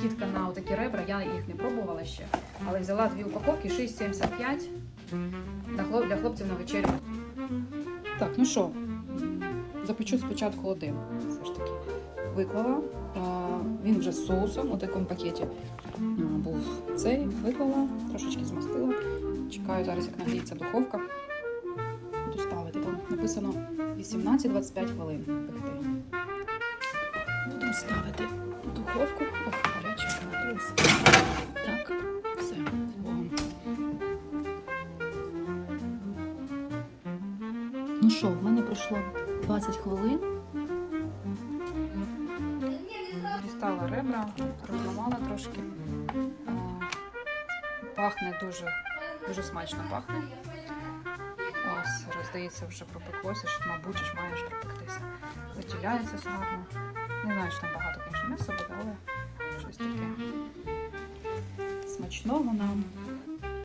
скидка на такі ребра, я їх не пробувала ще. Але взяла дві упаковки 6,75 для, хлоп, для хлопців на вечерю. Так, ну що, запечу спочатку один. Все ж таки. Виклала. Він вже з соусом у такому пакеті. Був цей, виклала, трошечки змастила. Чекаю зараз, як нагріється духовка. Буду ставити, бо написано 18-25 хвилин пекти. Будемо ставити в духовку. Ох, гаряче нагрілося. Так, все, з. Ну що, в мене пройшло 20 хвилин. Дістала ребра, розламала трошки. Пахне дуже, дуже смачно пахне. Ось, роздається, вже пропеклося, що, мабуть, ж маєш пропектися. Виділяється гарно. Не знаю, що там багато, звісно, м'яса буде, але щось таке. Смачного нам.